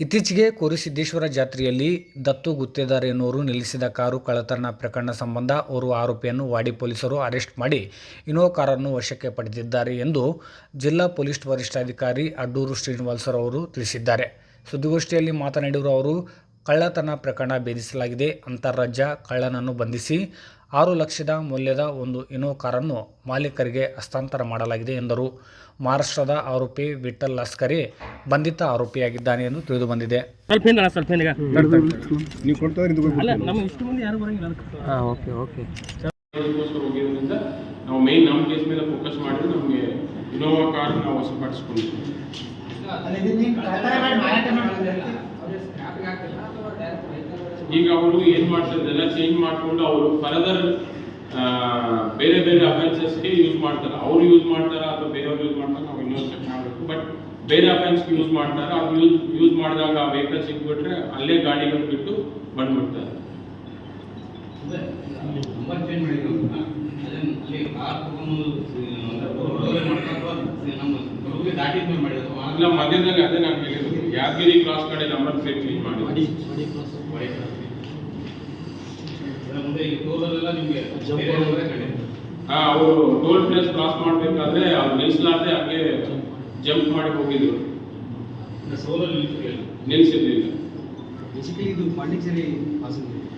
ಇತ್ತೀಚೆಗೆ ಕುರುಸಿದ್ದೇಶ್ವರ ಜಾತ್ರೆಯಲ್ಲಿ ದತ್ತು ಗುತ್ತೇದಾರ್ ಎನ್ನುವರು ನಿಲ್ಲಿಸಿದ ಕಾರು ಕಳ್ಳತನ ಪ್ರಕರಣ ಸಂಬಂಧ ಓರ್ವ ಆರೋಪಿಯನ್ನು ವಾಡಿ ಪೊಲೀಸರು ಅರೆಸ್ಟ್ ಮಾಡಿ ಇನೋ ಕಾರನ್ನು ವಶಕ್ಕೆ ಪಡೆದಿದ್ದಾರೆ ಎಂದು ಜಿಲ್ಲಾ ಪೊಲೀಸ್ ವರಿಷ್ಠಾಧಿಕಾರಿ ಅಡ್ಡೂರು ಅವರು ತಿಳಿಸಿದ್ದಾರೆ. ಸುದ್ದಿಗೋಷ್ಠಿಯಲ್ಲಿ ಮಾತನಾಡಿರುವ ಅವರು ಕಳ್ಳತನ ಪ್ರಕರಣ ಭೇದಿಸಲಾಗಿದೆ. ಅಂತಾರಾಜ್ಯ ಕಳ್ಳನನ್ನು ಬಂಧಿಸಿ ಆರು ಲಕ್ಷದ ಮೌಲ್ಯದ ಒಂದು ಇನೋ ಕಾರನ್ನು ಮಾಲೀಕರಿಗೆ ಹಸ್ತಾಂತರ ಮಾಡಲಾಗಿದೆ ಎಂದರು. ಮಹಾರಾಷ್ಟ್ರದ ಆರೋಪಿ ವಿಠಲ್ ಲಸ್ಕರಿ ಬಂಧಿತ ಆರೋಪಿಯಾಗಿದ್ದಾನೆ ಎಂದು ತಿಳಿದು ಬಂದಿದೆ ನೀವು ಮೇನ್ ನಮ್ಮ ಕೇಸ್ ಮೇಲೆ ಫೋಕಸ್ ಮಾಡಿದ್ರೆ ನಮಗೆ ಇನೋವಾ ಕಾರ್ ನಾವು ವಶಪಡಿಸ್ಕೊಂಡಿದ್ವಿ ಈಗ ಅವರು ಏನು ಮಾಡ್ತಾರೆ ಇದೆಲ್ಲ ಚೇಂಜ್ ಮಾಡ್ಕೊಂಡು ಅವರು ಫರ್ದರ್ ಬೇರೆ ಬೇರೆ ಅಫೆನ್ಸಸ್ಗೆ ಯೂಸ್ ಮಾಡ್ತಾರೆ. ಅವ್ರು ಯೂಸ್ ಮಾಡ್ತಾರಾ ಅಥವಾ ಬೇರೆಯವ್ರು ಯೂಸ್ ಮಾಡ್ತಾರೆ ನಾವು ಇನ್ನೊಂದು ಚೆಕ್ ಮಾಡಬೇಕು. ಬಟ್ ಬೇರೆ ಅಫೆನ್ಸ್ಗೆ ಯೂಸ್ ಮಾಡ್ತಾರೆ ಅವ್ರು ಯೂಸ್ ಯೂಸ್ ಮಾಡಿದಾಗ ಆ ವೆಹಿಕಲ್ ಸಿಕ್ಬಿಟ್ರೆ ಅಲ್ಲೇ ಗಾಡಿಗಳು ಬಿಟ್ಟು ಬಂದ್ಬಿಡ್ತಾರೆ. ಇಲ್ಲ ಮಧ್ಯದಲ್ಲಿ ಅದೇ ನಾನು ಹೇಳಿದ್ದು. ಯಾದಗಿರಿ ಕ್ರಾಸ್ ಕಡೆ ನಂಬರ್ ಪ್ಲೇಟ್ ಚೇಂಜ್ ಮಾಡಿ ಮುಂದೆ ಈ ಟೂರಲ್ಲೆಲ್ಲ ನಿಮಗೆ ಹಾ ಅವರು ಟೋಲ್ ಪ್ಲೇಸ್ ಕ್ರಾಸ್ ಮಾಡ್ಬೇಕಾದ್ರೆ ಅವ್ರು ನಿಲ್ಸಲಾರ್ದೆ ಹಾಗೆ ಜಂಪ್ ಮಾಡಿ ಹೋಗಿದ್ರು. ಸೋಲಲ್ಲಿ ನಿಲ್ಸಿಲ್ಲ ನಿಲ್ಸಿರ್ಲಿಲ್ಲ. ಬೇಸಿಕಲಿ ಇದು ಪಾಂಡಿಚೇರಿ ಪಾಸಿಂಗ್